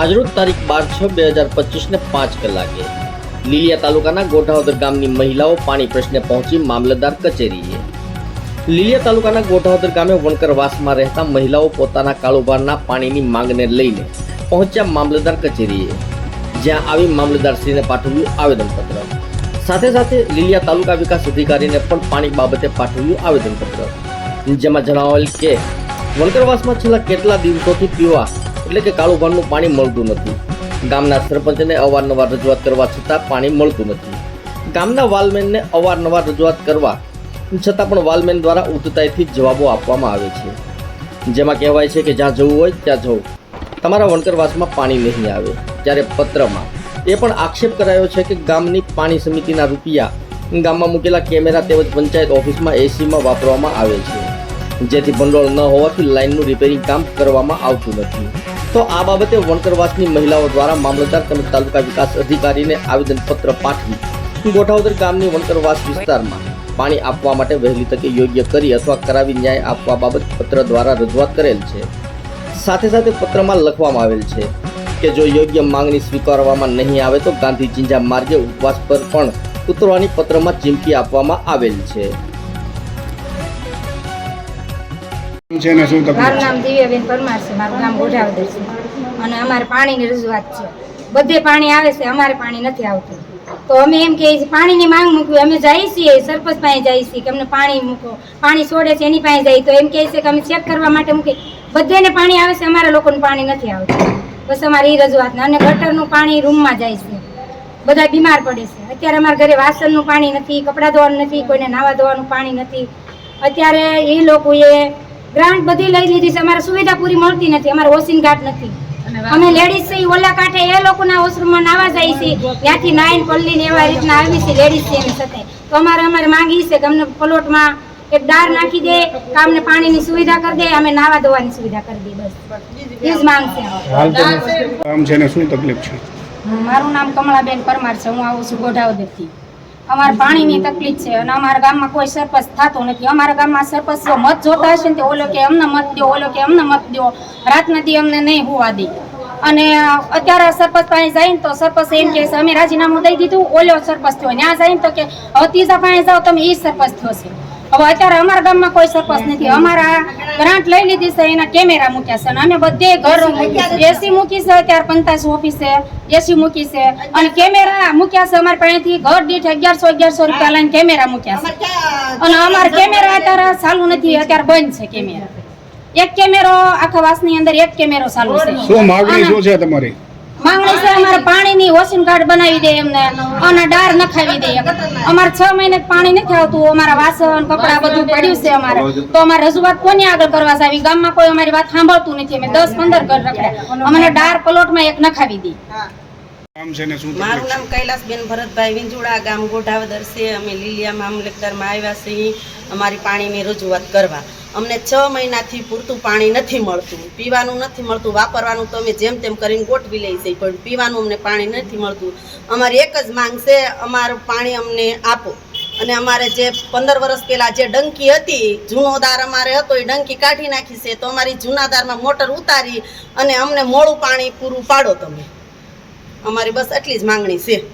આજરોજ તારીખ બાર છ બે હજાર પચીસને પાંચ કલાકે. લીલિયા તાલુકાના ગોઠાવદર ગામની મહિલાઓ પાણી પ્રશ્ને પહોંચી મામલતદાર કચેરીએ. લીલિયા તાલુકાના ગોઠાવદર ગામે વણકરવાસમાં રહેતા મહિલાઓ પોતાના કાળુભારના પાણીની માંગને લઈને પહોંચ્યા મામલતદાર કચેરીએ. જ્યાં આવી મામલતદારશ્રીને પાઠવ્યું આવેદનપત્ર. સાથે સાથે લીલિયા તાલુકા વિકાસ અધિકારીને પણ પાણી બાબતે પાઠવ્યું આવેદનપત્ર. જેમાં જણાવેલ કે વણકરવાસમાં છેલ્લા કેટલા દિવસોથી પીવા એટલે કે કાળુભાનનું પાણી મળતું નથી. ગામના સરપંચને અવારનવાર રજૂઆત કરવા છતાં પાણી મળતું નથી. ગામના વાલમેનને અવારનવાર રજૂઆત કરવા છતાં પણ વાલમેન દ્વારા ઉતતાઈથી જવાબો આપવામાં આવે છે. જેમાં કહેવાય છે કે જ્યાં જવું હોય ત્યાં જવું. તમારા વણકરવાસમાં પાણી નહીં આવે. ત્યારે પત્રમાં એ પણ આક્ષેપ કરાયો છે કે ગામની પાણી સમિતિના રૂપિયા ગામમાં મૂકેલા કેમેરા તેમજ પંચાયત ઓફિસમાં એસીમાં વાપરવામાં આવે છે. જેથી ભંડોળ ન હોવાથી લાઇનનું રિપેરિંગ કામ કરવામાં આવતું નથી. તો આ બાબતે વણકરવાસની મહિલાઓ દ્વારા મામલતદાર તેમજ તાલુકા વિકાસ અધિકારીને આવેદનપત્ર પાઠવી ગોઠાવદર ગામની વણકરવાસ વિસ્તારમાં પાણી આપવા માટે વહેલી તકે યોગ્ય કરી અથવા કરાવી ન્યાય આપવા બાબત પત્ર દ્વારા રજૂઆત કરેલ છે. સાથે સાથે પત્રમાં લખવામાં આવેલ છે કે જો યોગ્ય માંગણી સ્વીકારવામાં નહીં આવે તો ગાંધી ચિંજા માર્ગે ઉપવાસ પર પણ ઉતરવાની પત્રમાં ચીમકી આપવામાં આવેલ છે. છે ને શું મારું નામ દિવ્યાબેન પરમાર છે, મારું ગામ ગોઢાવદર છે. અને અમારે પાણીની રજૂઆત છે. બધે પાણી આવે છે, અમારે પાણી નથી આવતું. તો અમે એમ કહીએ છીએ પાણીની માંગ મૂકવી, અમે જઈએ છીએ, સરપંચ પાસે જઈએ છીએ કે અમને પાણી મૂકો, પાણી છોડે છે, એની પાસે જઈએ તો એમ કહે છે કે અમે ચેક કરવા માટે મૂકી. બધેને પાણી આવે છે, અમારા લોકોને પાણી નથી આવતું. બસ અમારી એ રજૂઆત અને ગટરનું પાણી રૂમમાં જાય છે. બધા બીમાર પડે છે. અત્યારે અમારા ઘરે વાસણનું પાણી નથી, કપડાં ધોવાનું નથી, કોઈને નાવા ધોવાનું પાણી નથી. અત્યારે એ લોકોએ ગ્રાન્ટ બધી લઈ લીધી છે. અમારે સુવિધા પૂરી મળતી નથી. અમારે વોશિંગ ઘાટ નથી. અમે લેડીઝ છે ઓલા કાંઠે એ લોકોના વોશરૂમમાં નાવા જાય છે. ત્યાંથી નાઈન પલ્લી ને એવા રીતના આવી છે લેડીઝ છે એની સાથે. તો અમારે અમારે માંગી છે કે અમને પ્લોટમાં એક દાર નાખી દે કામને અમને પાણીની સુવિધા કરી દે અમે નાવા ધોવાની સુવિધા કરી દે બસ. એ જ માંગ છે કામ છે ને શું તકલીફ છે? મારું નામ કમળાબેન પરમાર છે. હું આવું છું ગોઢાવદરથી અમારે પાણીની તકલીફ છે અને અમારા ગામમાં કોઈ સરપંચ થતો નથી. અમારા ગામમાં સરપંચ જો મત જોતા હશે ને તો ઓલો કે અમને મત દો ઓલો કે અમને મત દો રાત નથી અમને નહીં હોવા દે. અને અત્યારે સરપંચ પાસે જાય તો સરપંચ એમ કે અમે રાજીનામું દઈ દીધું, ઓલો સરપંચ થયો. ત્યાં જાય તો કે, હવે પાસે જાઓ, તમે એ સરપંચ છે હવે અત્યારે અમારા ગામમાં કોઈ સરપંચ નથી. અમારા ગ્રાન્ટ લઈ લીધી છે એના કેમેરા મૂક્યા છે. અને અમે બધે ઘર એસી મૂકી છે અત્યારે પંચાયત ઓફિસે એસી મૂકી છે. અને કેમેરા મૂક્યા છે અમારા પાસેથી. ઘર દીઠ અગિયારસો અગિયારસો રૂપિયા લઈને કેમેરા મૂક્યા છે. અને અમારા કેમેરા અત્યારે ચાલુ નથી. અત્યારે બંધ છે કેમેરા એક કેમેરો આખા વાસની અંદર એક કેમેરો ચાલુ છે. શું માગણી શું છે તમારી? માંગણી છે અમારે પાણીની વોશિંગ કાર્ડ બનાવી દે એમને અને ડાર નખાવી દે અમારે છ મહિને પાણી નથી આવતું અમારા વાસણ કપડા બધું પડ્યું છે અમારે. તો અમારે રજૂઆત કોની આગળ કરવા છે? આવી ગામમાં કોઈ અમારી વાત સાંભળતું નથી. અમે દસ પંદર ઘર રખડ્યા. અમને ડાર પ્લોટમાં એક નખાવી દે. મારું નામ કૈલાસબેન ભરતભાઈ વિંજુડા ગામ ગોઢાવદર છે. અમે લીલિયા મામલતદારમાં આવ્યા છીએ. અમારી પાણીની રજૂઆત કરવા. અમને છ મહિનાથી પૂરતું પાણી નથી મળતું. પીવાનું નથી મળતું, વાપરવાનું તો અમે જેમ તેમ કરીને ગોઠવી લઈ છીએ, પણ પીવાનું અમને પાણી નથી મળતું. અમારી એક જ માંગ છે, અમારું પાણી અમને આપો. અને અમારે જે પંદર વર્ષ પહેલાં જે ડંકી હતી જૂનો દાર અમારે હતો, એ ડંકી કાઢી નાખી છે, તો અમારી જૂના દારમાં મોટર ઉતારી અને અમને મોડું પાણી પૂરું પાડો તમે. અમારી બસ એટલી જ માંગણી છે.